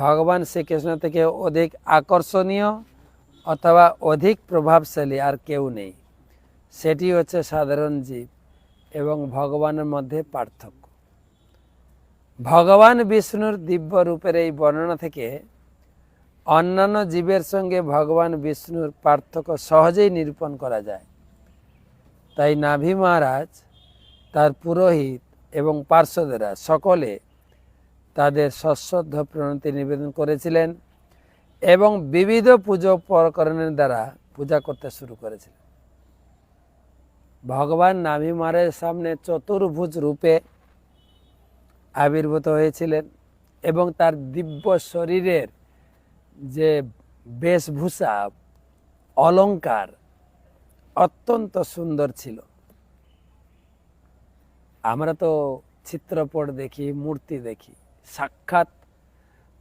ভগবান শ্রীকৃষ্ণ থেকে অধিক আকর্ষণীয় অথবা অধিক প্রভাবশালী আর কেউ নেই। সেটি হচ্ছে সাধারণ জীব এবং ভগবানের মধ্যে পার্থক্য। ভগবান বিষ্ণুর দিব্য রূপের এই বর্ণনা থেকে অন্যান্য জীবের সঙ্গে ভগবান বিষ্ণুর পার্থক্য সহজেই নিরূপণ করা যায়। তাই নাভি মহারাজ, তার পুরোহিত এবং পার্শ্বদেরা সকলে তাদের সশ্রদ্ধ প্রণতি নিবেদন করেছিলেন এবং বিবিধ পুজো প্রকরণের দ্বারা পূজা করতে শুরু করেছিলেন। ভগবান নাভি মহারাজের সামনে চতুর্ভুজ রূপে আবির্ভূত হয়েছিলেন এবং তার দিব্য শরীরের যে বেশভূষা, অলঙ্কার অত্যন্ত সুন্দর ছিল। আমরা তো চিত্রপট দেখি, মূর্তি দেখি সাক্ষাৎ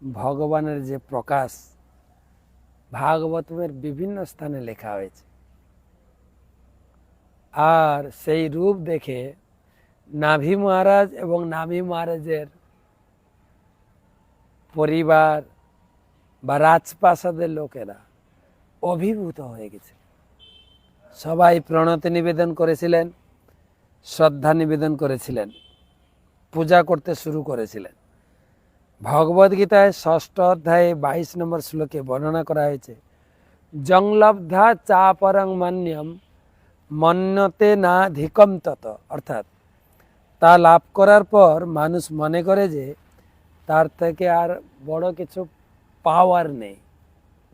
ভগবানের যে প্রকাশ, ভাগবতমের বিভিন্ন স্থানে লেখা হয়েছে। আর সেই রূপ দেখে নাভি মহারাজ এবং নাভি মহারাজের পরিবার বা রাজপ্রাসাদের লোকেরা অভিভূত হয়ে গেছে সবাই প্রণতি নিবেদন করেছিলেন, শ্রদ্ধা নিবেদন করেছিলেন, পূজা করতে শুরু করেছিলেন। ভগবদ্গীতায় ষষ্ঠ অধ্যায়ে বাইশ নম্বর শ্লোকে বর্ণনা করা হয়েছে, জংলব্ধা চা পরং মান্যম মন্যতে না ধিকম তত। অর্থাৎ তা লাভ করার পর মানুষ মনে করে যে তার থেকে আর বড় কিছু পাওয়ার নেই।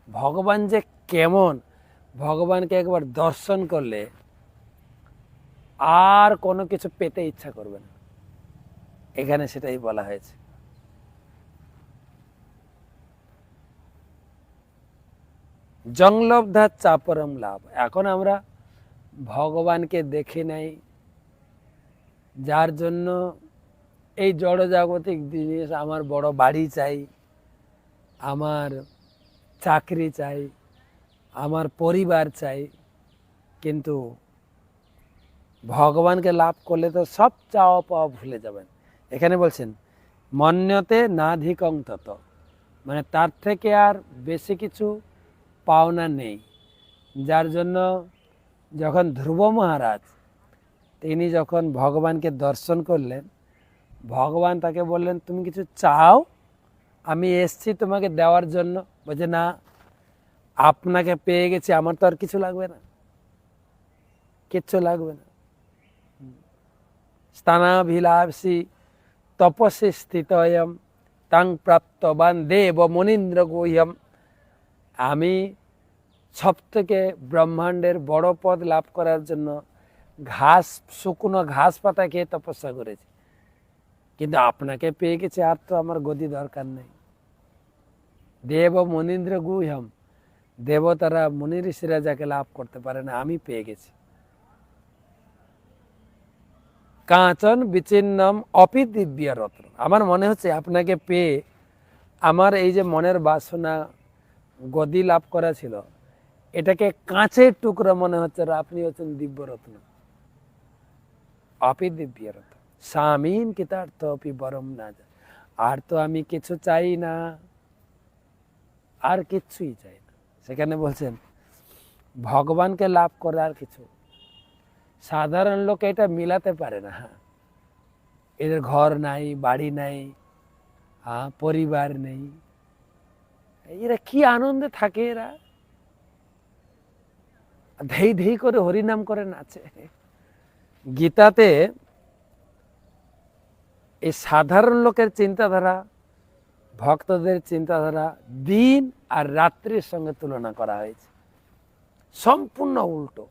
ভগবান যে কেমন, ভগবানকে একবার দর্শন করলে আর কোনো কিছু পেতে ইচ্ছা করবে না। এখানে সেটাই বলা হয়েছে। জংলব্ধা চাপরম লাভ। এখন আমরা ভগবানকে দেখি নাই, যার জন্য এই জড়জাগতিক জিনিস আমার বড় বাড়ি চাই, আমার চাকরি চাই, আমার পরিবার চাই। কিন্তু ভগবানকে লাভ করলে তো সব চাওয়া পাওয়া ভুলে যাবেন। এখানে বলছেন, মন্যতে নাধিকং তত। মানে তার থেকে আর বেশি কিছু পাওনা নেই। যার জন্য যখন ধ্রুব মহারাজ তিনি যখন ভগবানকে দর্শন করলেন, ভগবান তাকে বললেন, তুমি কিছু চাও? আমি এসছি তোমাকে দেওয়ার জন্য। বলছে, না, আপনাকে পেয়ে গেছি, আমার তো আর কিছু লাগবে না। কিচ্ছু লাগবে না। স্থানাভিলাষী তপসী স্থিতয়ম, তাং প্রাপ্তবান দেব মনীন্দ্র গুহ্যম। আমি সব থেকে ব্রহ্মাণ্ডের বড় পদ লাভ করার জন্য ঘাস, শুকনো ঘাস পাতা খেয়ে তপস্যা করেছি। কিন্তু আপনাকে পেয়ে গেছে, আর তো আমার গদি দরকার নেই। দেব মনীন্দ্র গুহম দেবতারা মুনি ঋষিরা যাকে লাভ করতে পারে না, আমি পেয়ে গেছি। কাঁচন বিচ্ছিন্নম অপি দিব্য রত্ন। আমার মনে হচ্ছে আপনাকে পেয়ে আমার এই যে মনের বাসনা গদি লাভ করা ছিল। এটাকে কাঁচের টুকরো মনে হচ্ছে আপনি হচ্ছেন দিব্য রত্ন অপি দিব্য রত্ন স্বামীন কিতার্থ অপি বরম না আর তো আমি কিছু চাই না। আর কিচ্ছুই চাই না। সেখানে বলছেন, ভগবানকে লাভ করে আর কিছু। সাধারণ লোক এটা মিলাতে পারে না। হ্যাঁ এদের ঘর নাই, বাড়ি নাই হ্যাঁ পরিবার নেই। এরা কি আনন্দে থাকে এরা? ধেই ধেই করে হরিনাম করে নাচে। গীতাতে এই সাধারণ লোকের চিন্তাধারা, ভক্তদের চিন্তাধারা দিন আর রাত্রির সঙ্গে তুলনা করা হয়েছে। সম্পূর্ণ উল্টো।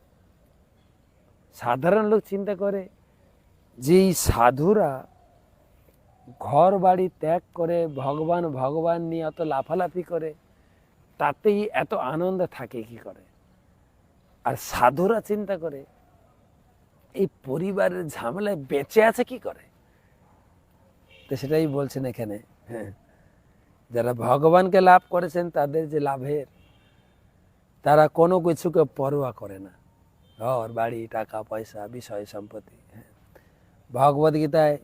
সাধারণ লোক চিন্তা করে যে এই সাধুরা ঘর বাড়ি ত্যাগ করে, ভগবান ভগবান নিয়ে এত লাফালাফি করে, তাতেই এত আনন্দ থাকে কি করে? আর সাধুরা চিন্তা করে, এই পরিবারের ঝামেলায় বেঁচে আছে কি করে? তো সেটাই বলছেন এখানে হ্যাঁ। যারা ভগবানকে লাভ করেছেন, তাদের যে লাভের, তারা কোনো কিছুকে পরোয়া করে না। ঘর, বাড়ি, টাকা, পয়সা, বিষয়, সম্পত্তি হ্যাঁ। ভগবদ্গীতায়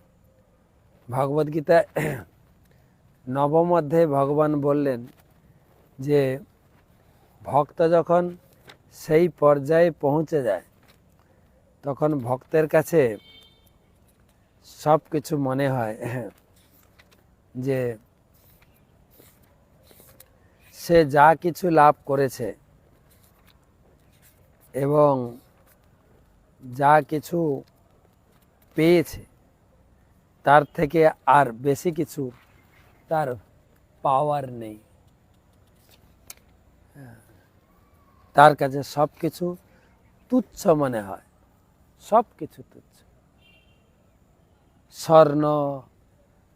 ভগবদ্গীতায় নবম অধ্যায়ে ভগবান বললেন যে, ভক্ত যখন সেই পর্যায়ে পৌঁছে যায়, তখন ভক্তের কাছে সব কিছু মনে হয় যে, সে যা কিছু লাভ করেছে এবং যা কিছু পেয়েছে তার থেকে আর বেশি কিছু তার পাওয়ার নেই। হ্যাঁ। তার কাছে সব কিছু তুচ্ছ মনে হয়। সব কিছু তুচ্ছ। স্বর্ণ,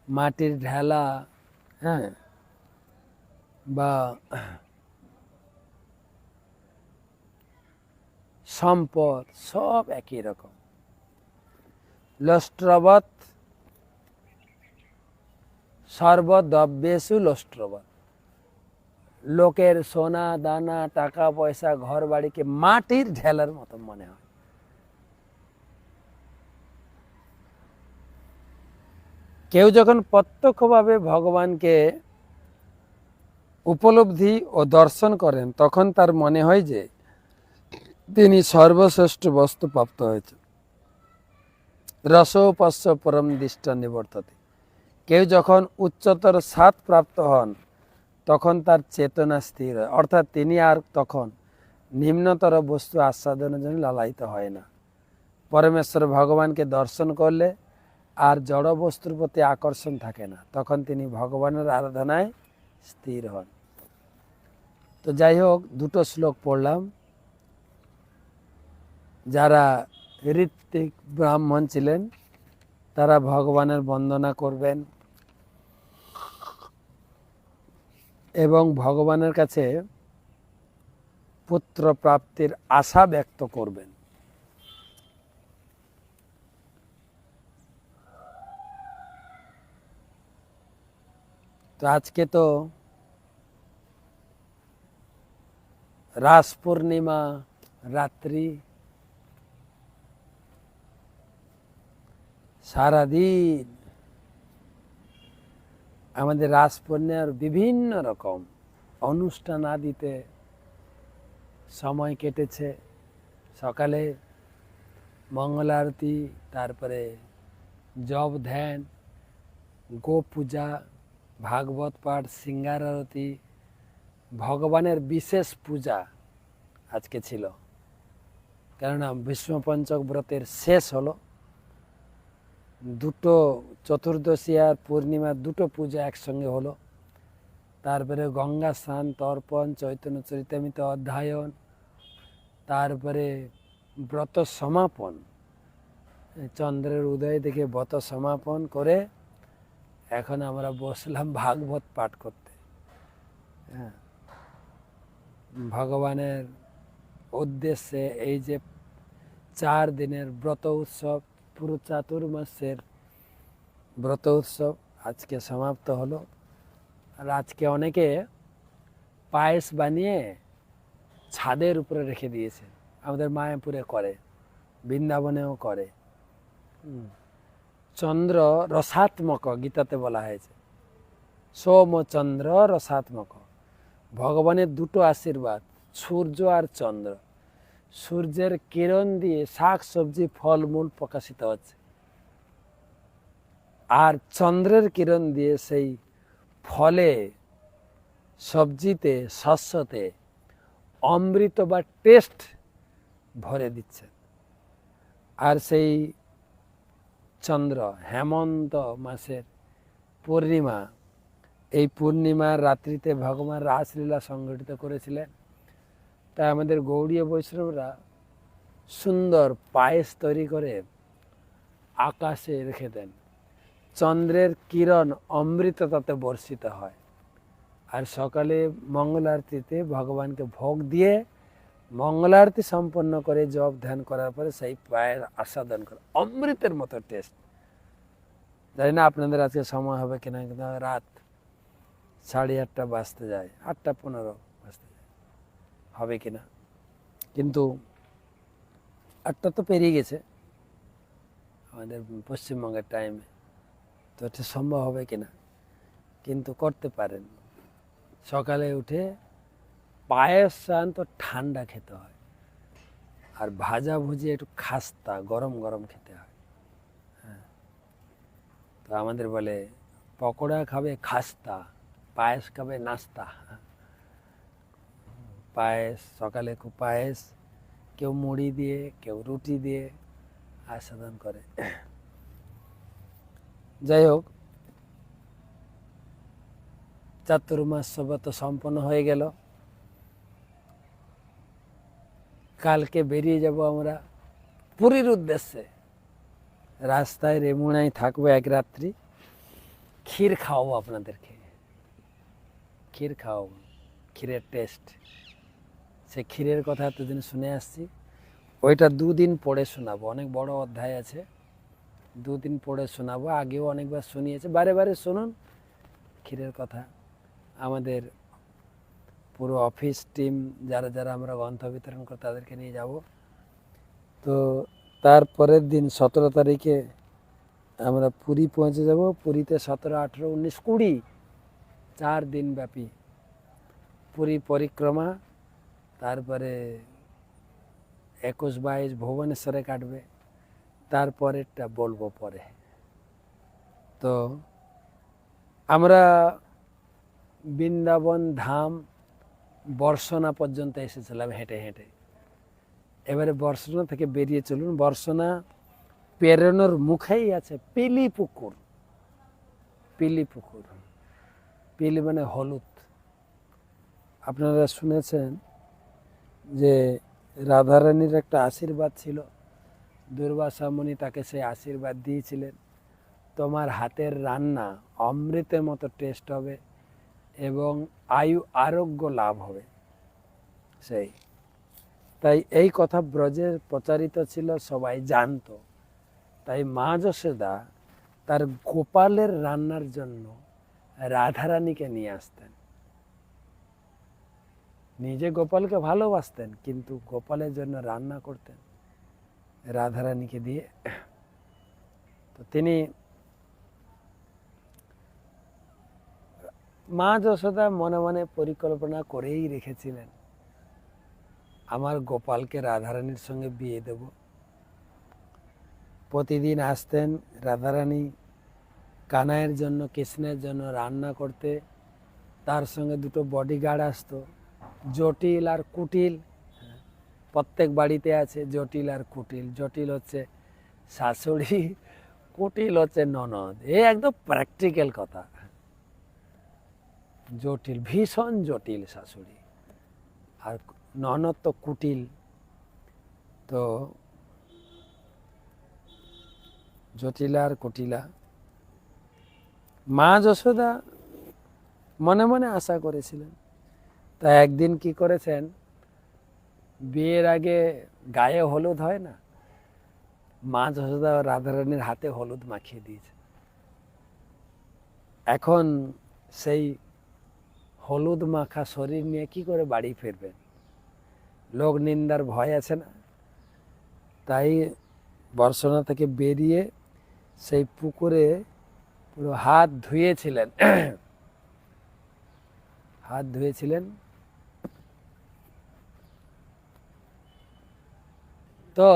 মাটির ঢেলা হ্যাঁ বা সম্পদ সব একই রকম। লষ্ট্রবৎ সর্বদ্রব্যেশু লষ্ট্রবৎ। লোকের সোনা, দানা, টাকা, পয়সা ঘর বাড়িকে মাটির ঢেলার মতো মনে হয়। কেউ যখন প্রত্যক্ষভাবে ভগবানকে উপলব্ধি ও দর্শন করেন, তখন তার মনে হয় যে তিনি সর্বশ্রেষ্ঠ বস্তু প্রাপ্ত হয়েছে রসোপস্য পরম দৃষ্ট নিবর্ততে। কেউ যখন উচ্চতর স্বাদ প্রাপ্ত হন, তখন তার চেতনা স্থির হয়। অর্থাৎ তিনি আর তখন নিম্নতর বস্তু আস্বাদনের জন্য লালায়িত হয় না। পরমেশ্বর ভগবানকে দর্শন করলে আর জড় বস্তুর প্রতি আকর্ষণ থাকে না। তখন তিনি ভগবানের আরাধনায় স্থির হন। তো যাই হোক, দুটো শ্লোক পড়লাম। যারা ঋত্বিক ব্রাহ্মণ ছিলেন তারা ভগবানের বন্দনা করবেন। এবং ভগবানের কাছে পুত্র প্রাপ্তির আশা ব্যক্ত করবেন। তো আজকে তো রাস পূর্ণিমা রাত্রি সারাদিন আমাদের রাস পূর্ণিমার বিভিন্ন রকম অনুষ্ঠান আদিতে সময় কেটেছে। সকালে মঙ্গল আরতি, তারপরে জব ধ্যান গো পূজা, ভাগবত পাঠ, সিঙ্গার আরতি, ভগবানের বিশেষ পূজা আজকে ছিল। কেননা বিষ্ণুপঞ্চক ব্রতের শেষ হলো। দুটো চতুর্দশী আর পূর্ণিমার দুটো পূজা একসঙ্গে হলো। তারপরে গঙ্গা স্নান, তর্পণ, চৈতন্য চরিতামিত অধ্যায়ন, তারপরে ব্রত সমাপন। চন্দ্রের উদয় দেখে ব্রত সমাপন করে এখন আমরা বসলাম ভাগবত পাঠ করতে। হ্যাঁ। ভগবানের উদ্দেশ্যে এই যে চার দিনের ব্রত উৎসব পুরো চাতুর্মাসের ব্রত উৎসব আজকে সমাপ্ত হলো। আর আজকে অনেকে পায়েস বানিয়ে ছাদের উপরে রেখে দিয়েছে। আমাদের মায়াপুরে করে, বৃন্দাবনেও করে। চন্দ্র রসাত্মক, গীতাতে বলা হয়েছে। সোম চন্দ্র রসাত্মক। ভগবানের দুটো আশীর্বাদ, সূর্য আর চন্দ্র। সূর্যের কিরণ দিয়ে শাক, সবজি, ফলমূল প্রকাশিত হচ্ছে। আর চন্দ্রের কিরণ দিয়ে সেই ফলে, সবজিতে, শস্যতে অমৃত বা টেস্ট ভরে দিচ্ছে। আর সেই চন্দ্র, হেমন্ত মাসের পূর্ণিমা, এই পূর্ণিমার রাত্রিতে ভগবান রাসলীলা সংগঠিত করেছিলেন। তাই আমাদের গৌড়ীয় বৈষ্ণবরা সুন্দর পায়েস তৈরি করে আকাশে রেখে দেন। চন্দ্রের কিরণ অমৃত তাতে বর্ষিত হয়। আর সকালে মঙ্গল আরতিতে ভগবানকে ভোগ দিয়ে মঙ্গল আরতি সম্পন্ন করে জপ ধ্যান করার পরে সেই পায়ের আস্বাদন করে। অমৃতের মতো টেস্ট জানি না আপনাদের আজকে সময় হবে কিনা, কিন্তু রাত সাড়ে আটটা বাজতে যায়, আটটা পনেরো। হবে কিনা। কিন্তু আটটা তো পেরিয়ে গেছে। আমাদের পশ্চিমবঙ্গের টাইমে তো এটা সম্ভব হবে কিনা? কিন্তু করতে পারেন। সকালে উঠে পায়েস চান তো ঠান্ডা খেতে হয়। আর ভাজা ভুজি একটু খাস্তা, গরম গরম খেতে হয়। হ্যাঁ। তো আমাদের বলে পকোড়া খাবে খাস্তা, পায়েস খাবে নাস্তা। পায়েস, সকালে খুব পায়েস। কেউ মুড়ি দিয়ে, কেউ রুটি দিয়ে আস্বাদন করে। যাই হোক চাতুর্মাস তো সম্পন্ন হয়ে গেল। কালকে বেরিয়ে যাব আমরা পুরীর উদ্দেশ্যে। রাস্তায় রেমুনায় থাকব এক রাত্রি। ক্ষীর খাওয়াবো আপনাদেরকে। ক্ষীর খাওয়াবো। ক্ষীরের টেস্ট সে ক্ষীরের কথা এতদিন শুনে আসছি। ওইটা দুদিন পড়ে শোনাবো, অনেক বড় অধ্যায় আছে। দুদিন পড়ে শোনাবো, আগেও অনেকবার শুনিয়েছে। বারে বারে শুনুন, ক্ষীরের কথা। আমাদের পুরো অফিস টিম, যারা যারা আমরা গ্রন্থ বিতরণ করে তাদেরকে নিয়ে যাব। তো তারপরের দিন সতেরো তারিখে আমরা পুরী পৌঁছে যাব। পুরীতে সতেরো, আঠেরো, উনিশ, কুড়ি, চার দিন ব্যাপী পুরী পরিক্রমা। তারপরে একুশ বাইশ ভুবনেশ্বরে কাটবে, তারপরেরটা বলব পরে। তো আমরা বৃন্দাবন ধাম বর্ষনা পর্যন্ত এসেছিলাম হেঁটে হেঁটে। এবারে বর্ষনা থেকে বেরিয়ে চলুন। বর্ষনা পেরোনোর মুখেই আছে পিলি পুকুর পিলি পুকুর পিলি মানে হলুদ। আপনারা শুনেছেন যে রাধারানীর একটা আশীর্বাদ ছিল দুর্বাসা মুনি তাকে সেই আশীর্বাদ দিয়েছিলেন। তোমার হাতের রান্না অমৃতের মতো টেস্ট হবে এবং আয়ু আরোগ্য লাভ হবে। সেই। তাই এই কথা ব্রজে প্রচারিত ছিল, সবাই জানতো। তাই মা যশোদা তার গোপালের রান্নার জন্য রাধারানীকে নিয়ে আসতেন। নিজে গোপালকে ভালোবাসতেন, কিন্তু গোপালের জন্য রান্না করতেন রাধারানীকে দিয়ে। তো তিনি মা যশোদা মনে মনে পরিকল্পনা করেই রেখেছিলেন, আমার গোপালকে রাধারানীর সঙ্গে বিয়ে দেব। প্রতিদিন আসতেন রাধারানী কানাইয়ের জন্য, কৃষ্ণের জন্য রান্না করতে। তার সঙ্গে দুটো বডিগার্ড আসতো। জটিল আর কুটিল। প্রত্যেক বাড়িতে আছে জটিল আর কুটিল। জটিল হচ্ছে শাশুড়ি, কুটিল হচ্ছে ননদ। এ একদম প্র্যাকটিক্যাল কথা। জটিল, ভীষণ জটিল শাশুড়ি। আর ননদ তো কুটিল। তো জটিলা আর কুটিলা। মা যশোদা মনে মনে আশা করেছিলেন। তা একদিন কি করেছেন? বিয়ের আগে গায়ে হলুদ হয় না? মা যশোদা রাধারানীর হাতে হলুদ মাখিয়ে দিয়েছে। এখন সেই হলুদ মাখা শরীর নিয়ে কি করে বাড়ি ফিরবেন? লোক নিন্দার ভয় আছে না? তাই বর্ষনা থেকে বেরিয়ে সেই পুকুরে পুরো হাত ধুয়েছিলেন। হাত ধুয়েছিলেন। তো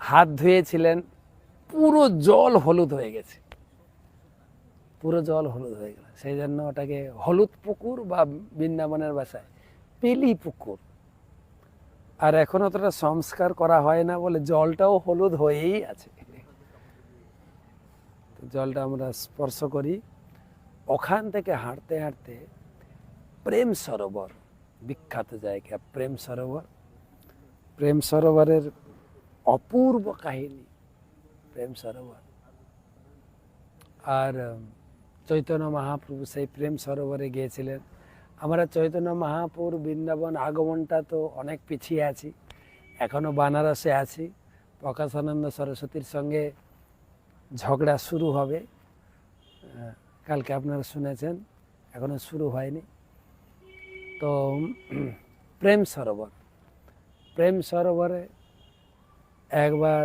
হাত ধুয়েছিলেন, পুরো জল হলুদ হয়ে গেছে। পুরো জল হলুদ হয়ে গেল। সেই জন্য ওটাকে হলুদ পুকুর বা বৃন্দাবনের বাসায় পেলি পুকুর। আর এখন অতটা সংস্কার করা হয় না বলে জলটাও হলুদ হয়েই আছে। জলটা আমরা স্পর্শ করি। ওখান থেকে হাঁটতে হাঁটতে প্রেম সরোবর, বিখ্যাত জায়গা, প্রেম সরোবর। প্রেম সরোবরের অপূর্ব কাহিনী, প্রেম সরোবর। আর চৈতন্য মহাপ্রভু সেই প্রেম সরোবরে গিয়েছিলেন। আমরা চৈতন্য মহাপুর বৃন্দাবন আগমনটা তো অনেক পিছিয়ে আছি এখনও বানারসে আছি। প্রকাশানন্দ সরস্বতীর সঙ্গে ঝগড়া শুরু হবে কালকে আপনারা শুনেছেন, এখনও শুরু হয়নি। তো প্রেম সরোবর। প্রেম সরোবরে একবার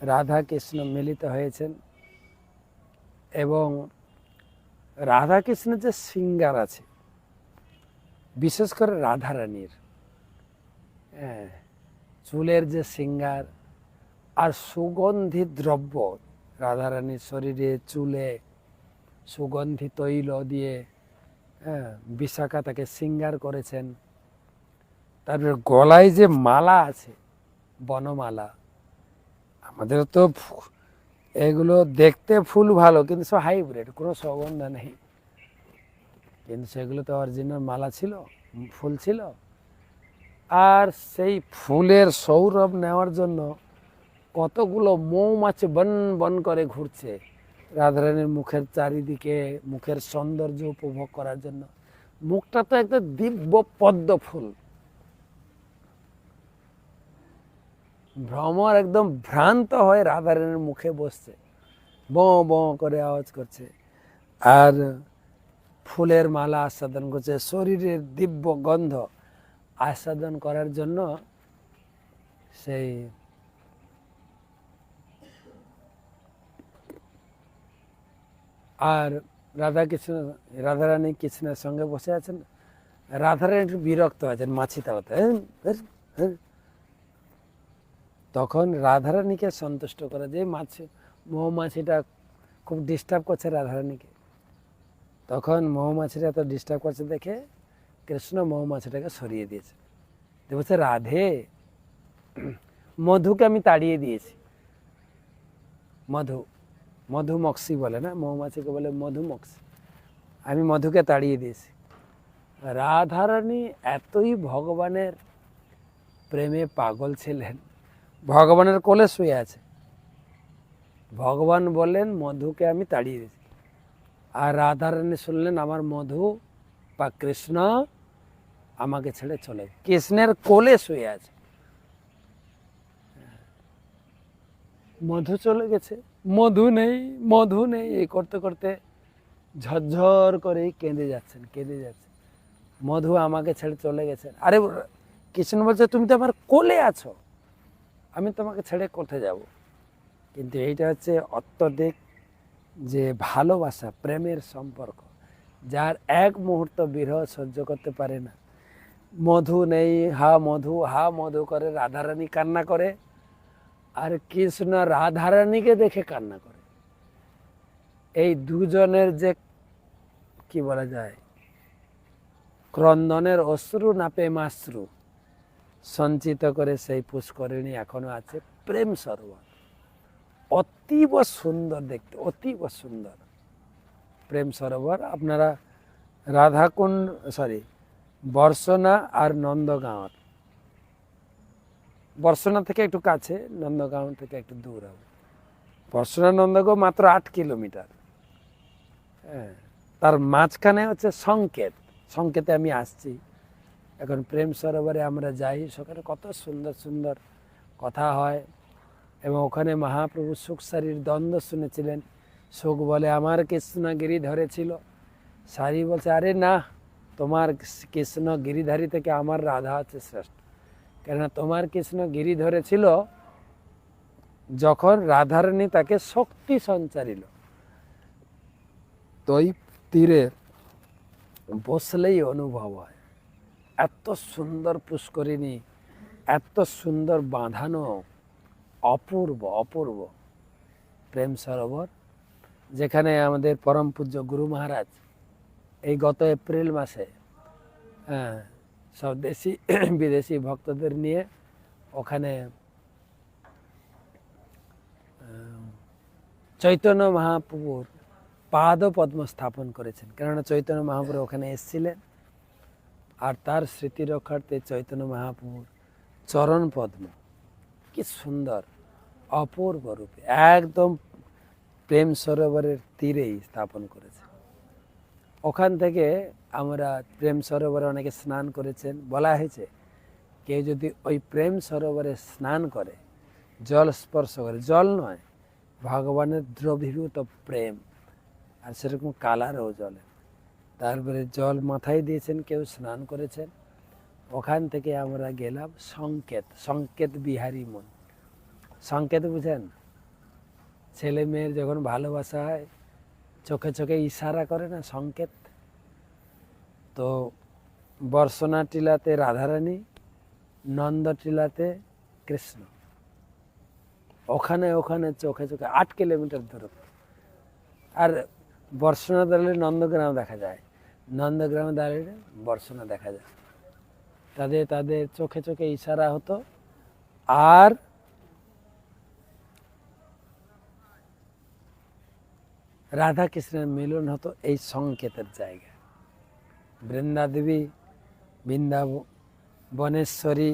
রাধা কৃষ্ণ মিলিত হয়েছেন এবং রাধা রাধাকৃষ্ণের যে সিঙ্গার আছে, বিশেষ করে রাধারানীর হ্যাঁ চুলের যে সিঙ্গার আর সুগন্ধি দ্রব্য রাধারানীর শরীরে, চুলে সুগন্ধি তৈল দিয়ে হ্যাঁ বিশাখা তাকে সিঙ্গার করেছেন। তারপরে গলায় যে মালা আছে, বনমালা, আমাদের তো এগুলো দেখতে ফুল ভালো, কিন্তু সব হাইব্রিড, কোনো সুগন্ধ নেই। কিন্তু সেগুলো তো অরিজিনাল মালা ছিল ফুল ছিল। আর সেই ফুলের সৌরভ নেওয়ার জন্য কতগুলো মৌমাছি বন বন করে ঘুরছে, রাধারানীর মুখের চারিদিকে, মুখের সৌন্দর্য উপভোগ করার জন্য। মুখটা তো একটা দিব্য পদ্ম ফুল। ভ্রমর একদম ভ্রান্ত হয়ে রাধারানীর মুখে বসছে। বঁ বঁ করে আওয়াজ করছে। আর ফুলের মালা আস্বাদন করছে। শরীরের দিব্য গন্ধ আস্বাদন করার জন্য সেই আর রাধা কৃষ্ণ রাধারানী কৃষ্ণের সঙ্গে বসে আছেন। রাধারানী একটু বিরক্ত আছেন মাছি তাড়াতে "হ্যাঁ, হ্যাঁ, হ্যাঁ।" তখন রাধারানীকে সন্তুষ্ট করে যে, মাছ, মৌমাছিটা খুব ডিস্টার্ব করছে রাধারানীকে। তখন মৌমাছিটা এত ডিস্টার্ব করছে দেখে কৃষ্ণ মৌমাছিটাকে সরিয়ে দিয়েছে। যে বলছে, রাধে, মধুকে আমি তাড়িয়ে দিয়েছি। মধু মধুমক্সি বলে না, মৌমাছিকে বলে মধুমক্সি আমি মধুকে তাড়িয়ে দিয়েছি। রাধারানী এতই ভগবানের প্রেমে পাগল ছিলেন ভগবানের কোলে শুয়ে আছে। ভগবান বললেন, মধুকে আমি তাড়িয়ে দিয়েছি। আর রাধারানী শুনলেন, আমার মধু বা কৃষ্ণ আমাকে ছেড়ে চলে। কৃষ্ণের কোলে শুয়ে আছে। মধু চলে গেছে। মধু নেই মধু নেই। এই করতে করতে ঝরঝর করে কেঁদে যাচ্ছেন কেঁদে যাচ্ছেন। মধু আমাকে ছেড়ে চলে গেছেন। আরে, কৃষ্ণ বলছে, তুমি তো আমার কোলে আছো। আমি তোমাকে ছেড়ে কোথায় যাব? কিন্তু এইটা হচ্ছে অত্যধিক যে ভালোবাসা, প্রেমের সম্পর্ক, যার এক মুহূর্ত বিরহ সহ্য করতে পারে না। মধু নেই, হা মধু হা মধু করে রাধারানী কান্না করে, আর কৃষ্ণ রাধারানীকে দেখে কান্না করে। এই দুজনের যে, কি বলা যায়, ক্রন্দনের অশ্রু না প্রেমাশ্রু সঞ্চিত করে সেই পুষ্করিণী এখনও আছে, প্রেম সরোবর অতীব সুন্দর দেখতে, অতীব সুন্দর। প্রেম সরোবর আপনারা রাধাকুণ্ড সরি বর্ষনা আর নন্দগাঁওর বর্ষনা থেকে একটু কাছে, নন্দগাঁও থেকে একটু দূর হবে। বর্ষনা নন্দগাঁও মাত্র আট কিলোমিটার। হ্যাঁ তার মাঝখানে হচ্ছে সংকেত। সংকেতে আমি আসছি। এখন প্রেম সরোবরে আমরা যাই, সেখানে কত সুন্দর সুন্দর কথা হয়। এবং ওখানে মহাপ্রভু সুখসারির দ্বন্দ্ব শুনেছিলেন। সুখ বলে, আমার কৃষ্ণ ধরেছিল। সারি বলছে, আরে না, তোমার কৃষ্ণ গিরিধারী থেকে আমার রাধা আছে শ্রেষ্ঠ। কেননা তোমার কৃষ্ণ গিরি ধরেছিল যখন রাধারানী তাকে শক্তি সঞ্চারিল। তো তীরে বসলেই অনুভব হয়। এত সুন্দর পুষ্করিণী, এত সুন্দর বাঁধানো, অপূর্ব অপূর্ব। প্রেম সরোবর, যেখানে আমাদের পরম পূজ্য গুরু মহারাজ এই গত এপ্রিল মাসে হ্যাঁ সব দেশি, বিদেশি ভক্তদের নিয়ে ওখানে চৈতন্য মহাপ্রভুর পাদ পদ্ম স্থাপন করেছেন। কেননা চৈতন্য মহাপ্রভু ওখানে এসেছিলেন। আর তার স্মৃতি রক্ষার্থে চৈতন্য মহাপুর চরণ পদ্ম। কি সুন্দর, অপূর্ব রূপে, একদম প্রেম সরোবরের তীরেই স্থাপন করেছে। ওখান থেকে আমরা প্রেম সরোবরে অনেকে স্নান করেছেন। বলা হয়েছে, কেউ যদি ওই প্রেম সরোবরে স্নান করে, জল স্পর্শ করে, জল নয়, ভগবানের দ্রবীভূত প্রেম, আর সেরকম কালারও জলে তারপরে জল মাথায় দিয়েছেন, কেউ স্নান করেছেন। ওখান থেকে আমরা গেলাম সংকেত সংকেত বিহারী মন। সংকেত বুঝেন? ছেলে মেয়ের যখন ভালোবাসা হয়, চোখে চোখে ইশারা করে না সংকেত? তো বর্ষনা টিলাতে রাধারানী, নন্দ টিলাতে কৃষ্ণ। ওখানে ওখানে চোখে চোখে আট কিলোমিটার দূরত্ব। আর বর্ষনা দাঁড়ালে নন্দগ্রাম দেখা যায়। নন্দগ্রামে দাঁড়িয়ে বর্ষনা দেখা যায়। তাদের তাদের চোখে চোখে ইশারা হতো, আর রাধা কৃষ্ণের মিলন হতো এই সংকেতের জায়গায়। বৃন্দাদেবী, বৃন্দাব, বনেশ্বরী,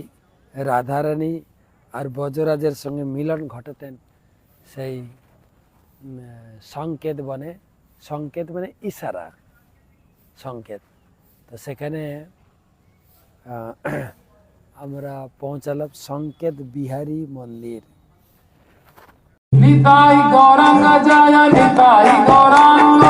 রাধারানী আর বজরাজের সঙ্গে মিলন ঘটাতেন সেই সংকেত বনে। সংকেত মানে ইশারা। সংকেত তো সেখানে আহ, আমরা পৌঁছালাম সংকেত বিহারী মন্দির নিতাই গৌরাঙ্গ জয় নিতাই গৌরাঙ্গ